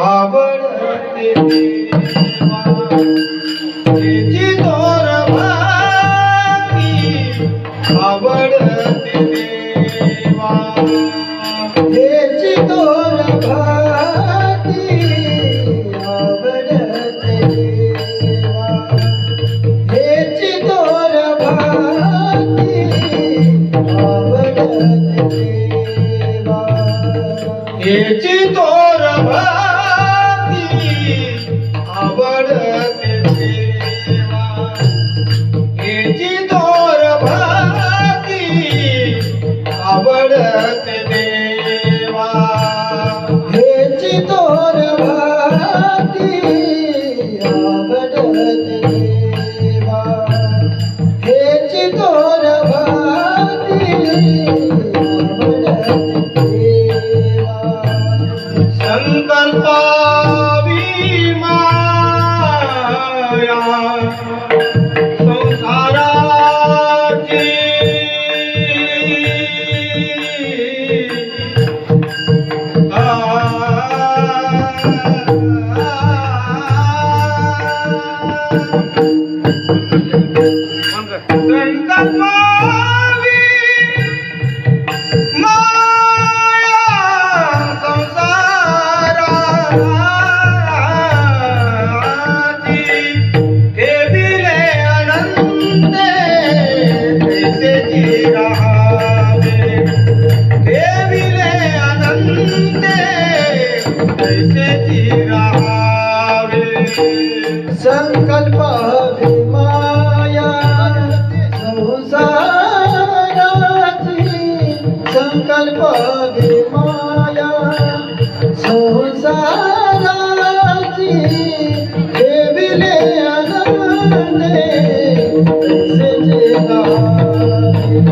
आवडते देवा.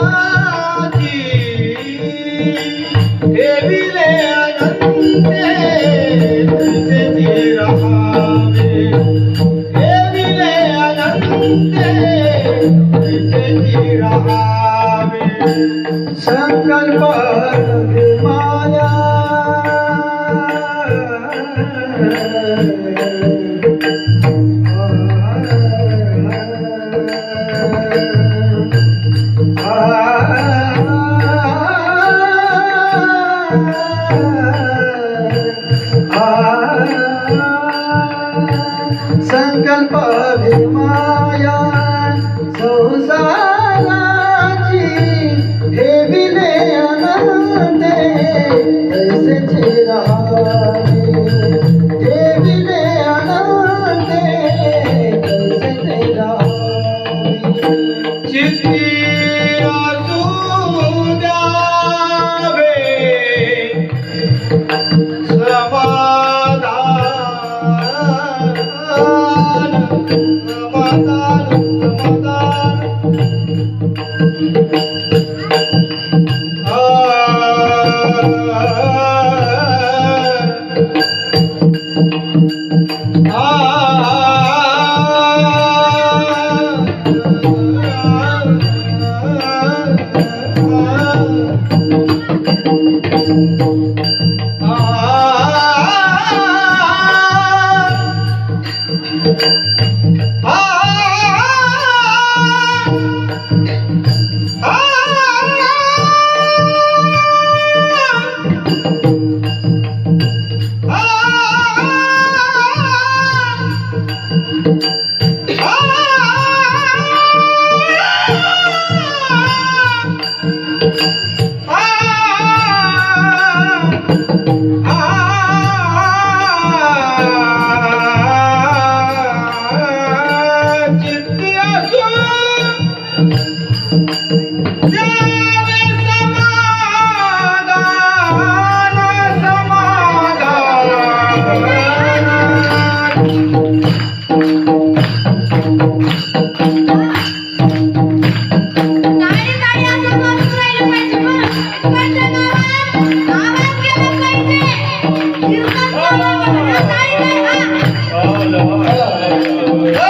संसाराची الله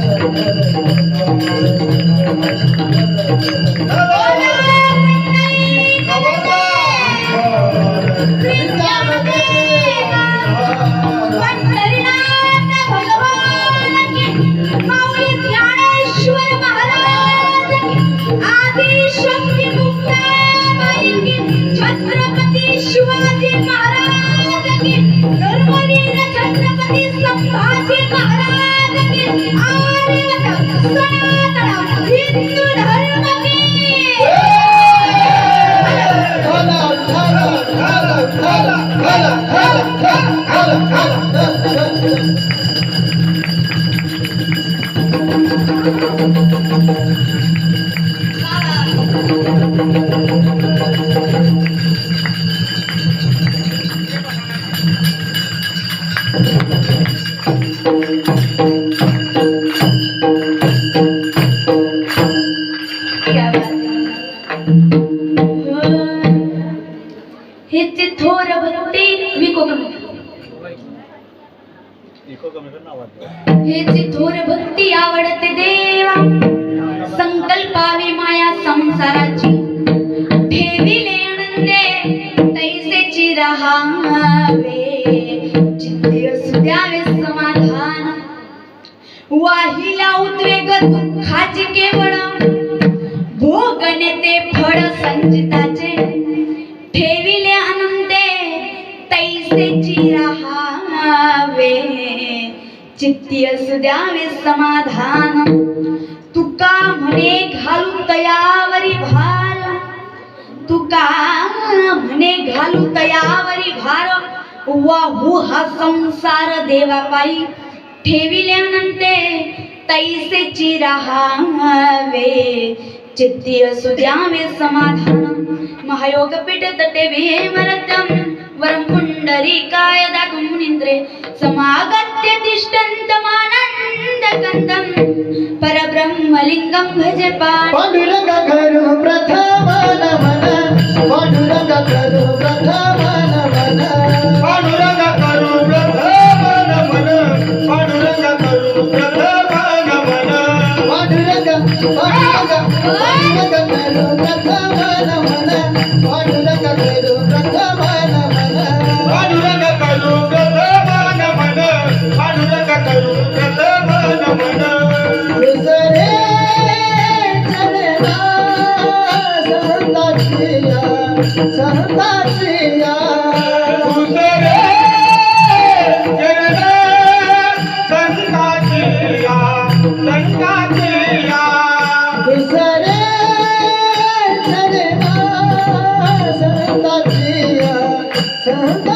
संभाजी महाराज हेचे थोर भक्ती आवडते देवा. संकल्पावी माया संसाराची. ठेविले आनंदे तैसेची रहावे चित्ते असू द्यावे समाधान. वाहिला उद्वेग दुःखाची केवळ. भोगने ते फळ संचित असू द्यावे समाधान. तुका म्हणे घालू तयावरी भार. तुका म्हणे घालू तयावरी भार. वाहू हा संसार देवापायी ठेविल्यानंते तैसे चिराहावे चित्ती असू द्यावे समाधान. महायोग पीठ तटे भीमरथम वरं पुंडरीकाय दागमुनिंद्रे समागत्य तिष्ठन्तमानन्द कन्दं परब्रह्मलिङ्गं भजे पाण्डु पांडुरंग करू प्रथम नमन पांडुरंग करू प्रथम नमन पांडुरंग करू प्रथम नमन पांडुरंग करू प्रथम செந்தா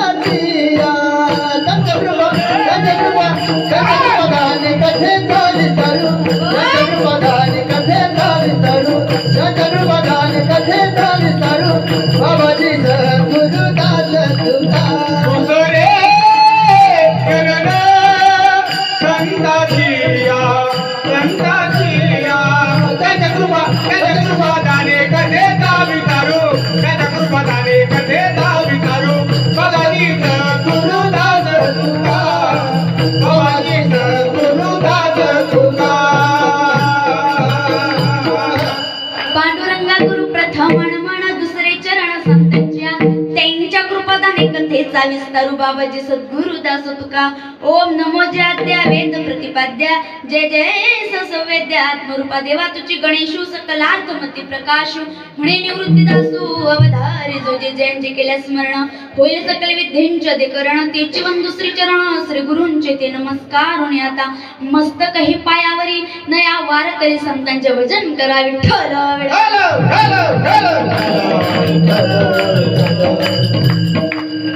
कृपादाने कथेचा विस्तारू बाबाजी सद्गुरु दास तुका ओम नमो ज्याद्या वेद प्रतिपाद्या जय जय ससवेद्या आत्मरूपा देवा तुझी गणेशू सकलार्थ मती प्रकाश म्हणे निवृत्ती दासू अवधारी जो जे जयंचे केल्या स्मरण होईल सकल विद्येंचे अधिकरण तेची वन दुसरी चरण श्री गुरुंचे ते नमस्कार होणे आता मस्तक हे पायावरी नया वार करी संतांचे भजन करा विठ्ठल विठ्ठल. हॅलो हॅलो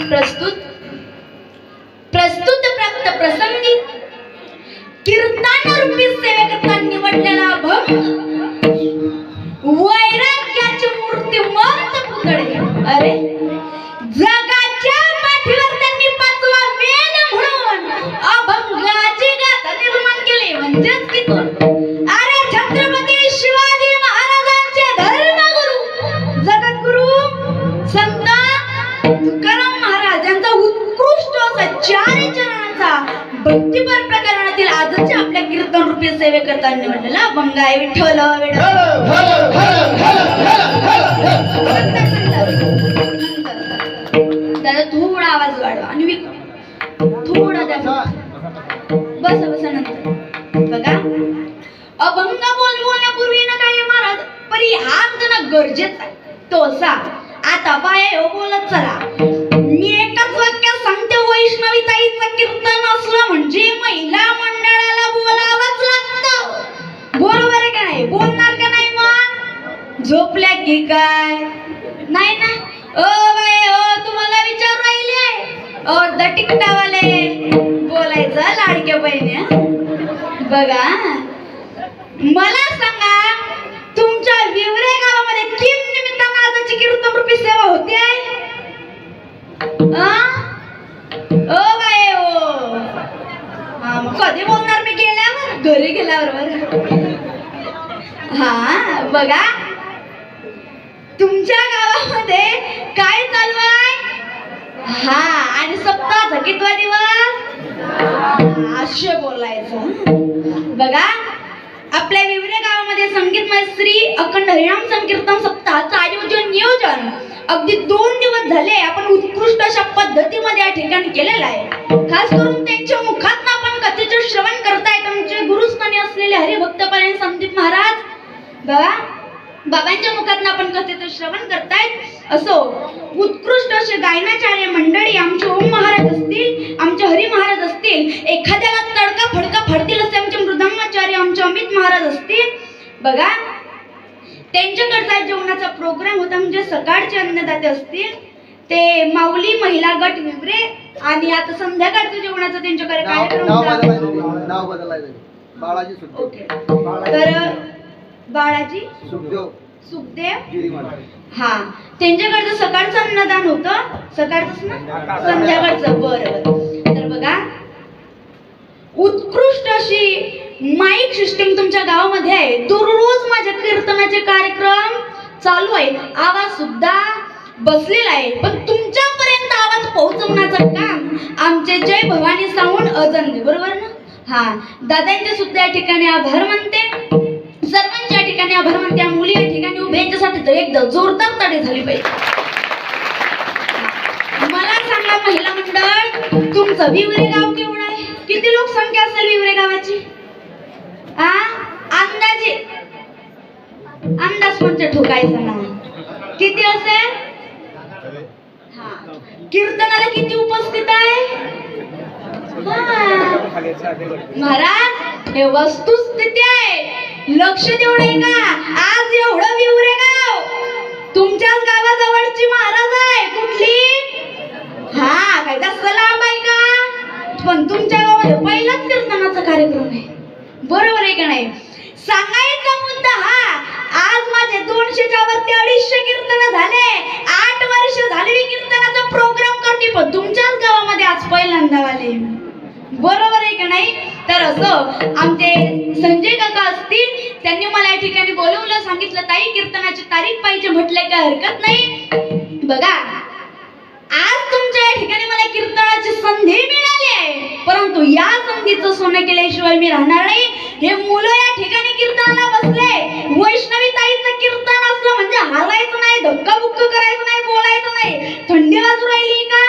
प्रस्तुत प्रस्तुत प्राप्त प्रसंगी कीर्तन रूपी सेवेकरता निवडलेला अभंग वैराग्याची मूर्तिमंत पुतळे. अरे जग अभंग बोल बोलण्यापूर्वी ना काय महाराज परी हात ना गरजेचं आहे. तो सा आता पाया हो बोलत चला. मी एकाच वाक्यात सांगते वैष्णवी ताईचं कीर्तन असलं म्हणजे महिला मंडळाला बोलावंच लागतं. बरोबर आहे का नाही? बोलणार का नाही मग? झोपल्या की काय? नाही ना? ओ बाय ओ तुम्हाला विचार राहिले? अर्ध टिकटावाले. बोलायचं लाडक्या बहिणी बघा मला सांगा तुमच्या विवरे गावामध्ये किम निमित्तानं आजची कीर्तन रूपी सेवा होते? आहे ओ बाय ओ. कधी बोलणार मी गेल्यावर? घरी गेल्यावर बर. हा बघा. तुमच्या गावामध्ये काय चालू आहे? हा आणि सप्ताह कितवा दिवस? असे बोलायचं. बघा. आपल्या विवरे गावामध्ये संगीतमय श्री अखंड हरिनाम संकीर्तन सप्ताहाचं आयोजन नियोजन. अगदी दोन दिवस झाले आपण उत्कृष्ट अशा पद्धतीमध्ये या ठिकाणी केलेलं आहे. खास करून त्यांच्या मुखात आपण कथेचे श्रवण करताय तुमचे गुरुस्थानी असलेले हरिभक्तपरायण संदीप महाराज. बघा बाबांच्या मुखात आपण कथेचं श्रवण करतायत असो उत्कृष्ट असे गायनाचार्य मंडळी आमचे ओम महाराज असतील आमचे हरी महाराज असतील एखाद्याला तडका फडका फडतील असे आमचे मृदंगाचार्य आमचे अमित महाराज असतील. बघा त्यांच्याकडचा जेवणाचा प्रोग्राम होता म्हणजे सकाळचे अन्नदाते असतील ते माऊली महिला गट विवरे आणि आता संध्याकाळचं जेवणाचा त्यांच्याकडे कार्यक्रम तर बाळाजी? सुखदेव. हा. त्यांच्याकडचं सकाळचं अन्नदान होतं? सकाळचंच ना? संध्याकाळचं. बरं. तर बघा. उत्कृष्ट अशी माईक सिस्टीम तुमच्या गावामध्ये आहे. दररोज माझ्या कीर्तनाचे कार्यक्रम चालू आहे. आवाज सुद्धा बसलेला आहे. पण तुमच्यापर्यंत आवाज पोहोचवण्याचं काम आमचे जय भवानी साऊंड अजंदे बरोबर ना? हा. दादांचे सुद्धा या ठिकाणी आभार मानते. सर्वांच्या ठिकाणी आभार मानते मुली या ठिकाणी उभे यांच्यासाठी तर एकदम जोरदार तडे झाली पाहिजे. मला सांगा महिला मंडळ तुमचं विवरे गाव केवढं आहे? किती लोकसंख्या असेल विवरे गावाची? आ? अंदाजे. अंदाज म्हणजे ठोकायचं ना किती असेल? हा. कीर्तनाला किती उपस्थित आहे? महाराज हे वस्तुस्थिती आहे. लक्ष देऊ नये का? आज एवढं विवरे गाव तुमच्याच गावाजवळची महाराज आहे. कुठली? हा काय जास्त लांब आहे का? पण तुमच्या गावामध्ये पहिलाच कीर्तनाचा कार्यक्रम आहे. बरोबर आहे का नाही? सांगायचा मुद्दा हा आज माझे दोनशेच्या वरती अडीचशे कीर्तन झाले. आठ वर्ष झाले मी कीर्तनाचा प्रोग्राम करते पण तुमच्याच गावामध्ये आज पहिल्यांदा आले. बरोबर आहे का नाही? तर असं आमचे संजय काका असतील त्यांनी मला या ठिकाणी बोलवलं सांगितलं ताई कीर्तनाची तारीख पाहिजे म्हटले काय हरकत नाही? बघा आज तुमच्या या ठिकाणी मला कीर्तनाची संधी मिळाली आहे. परंतु या संधीचं सोनं केल्याशिवाय मी राहणार नाही. हे मुलं या ठिकाणी कीर्तनाला बसले. वैष्णवी ताईचं कीर्तन असलं म्हणजे हालायचं नाही धक्का बुक्क करायचं नाही बोलायचं नाही. थंडी वाजू राहिली का?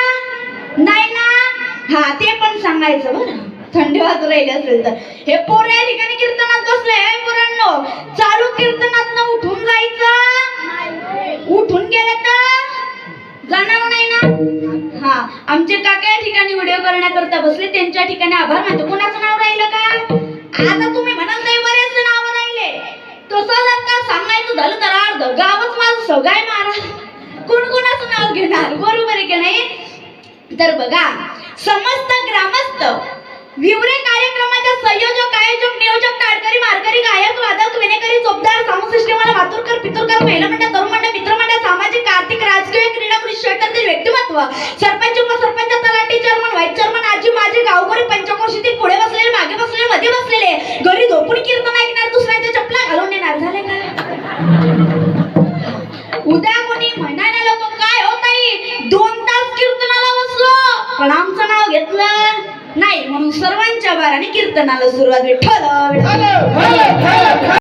नाही ना? हा ते पण सांगायचं बरं. थंडी वाजू राहिली असेल तर. हे पोर या ठिकाणी कीर्तनात बसले. हे पोरांनो चालू कीर्तनात उठून जायचं. उठून गेलं तर जाणार नाही ना? हा आमचे काका या ठिकाणी व्हिडिओ करण्याकरता बसले. त्यांच्या ठिकाणी आभार मानतो. कोणाचं नाव राहिलं का? आता तुम्ही म्हणाल नाही बरेच नाव राहिले. तसं जर का सांगायचं झालं तर अर्ध गावच माझं सगाय महाराज. कोण कोणाचं नाव घेणार? बरोबर आहे की नाही? तर बघा समस्त ग्रामस्थ विवरे कार्यक्रमाच्या संयोजक आयोजक नियोजक सुरुवात